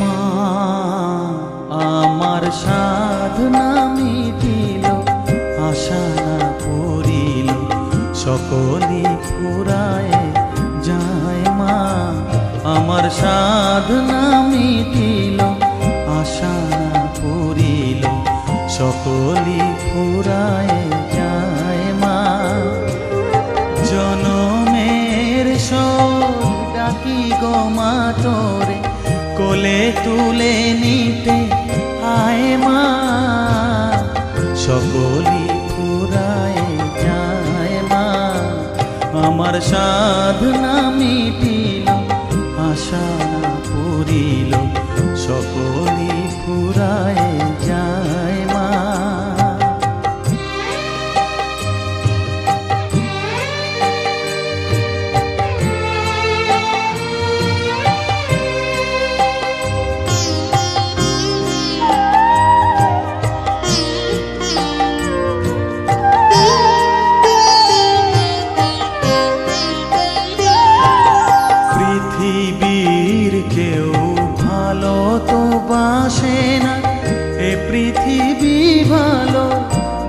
মা, আমার সাধনা মিটিল, আশা না পড়িল সকলি ফুরায় যায় মা। আমার সাধনা মিটিল, আশা না পড়িল সকলি ফুরায় যায় মা। জনমের সব ডাকি গো মা তোরে কোলে তুলে নিতে আয় মা। সকলি পুরায় যায় মা। আমার সাধনা মিটিল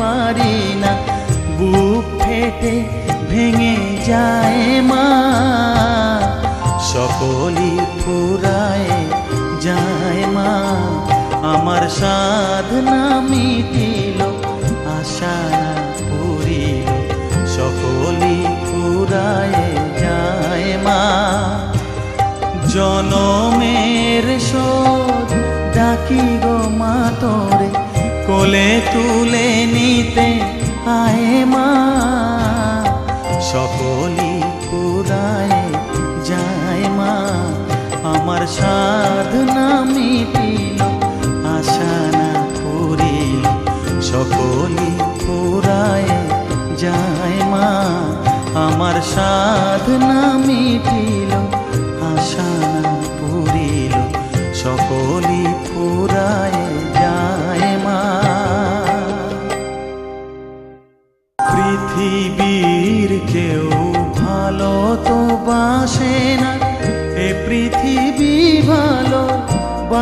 পারি না বুক ফেটে ভেঙে যায় মা। সকলি ফুরায় যায় মা। আমার সাধনা মিটিল, আশা পুরিল সকলি ফুরায় যায় মা। জনমের শোধ ডাকি গো মা তোরে কোলে তুলে নিতে আয় মা। সকলি পুরায় যায় মা। আমার সাধনা মিটিল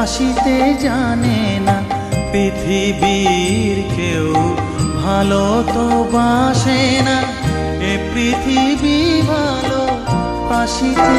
বাসিতে জানে না পৃথিবীর কেউ ভালো তো বাসে না। এ পৃথিবী ভালো বাসিতে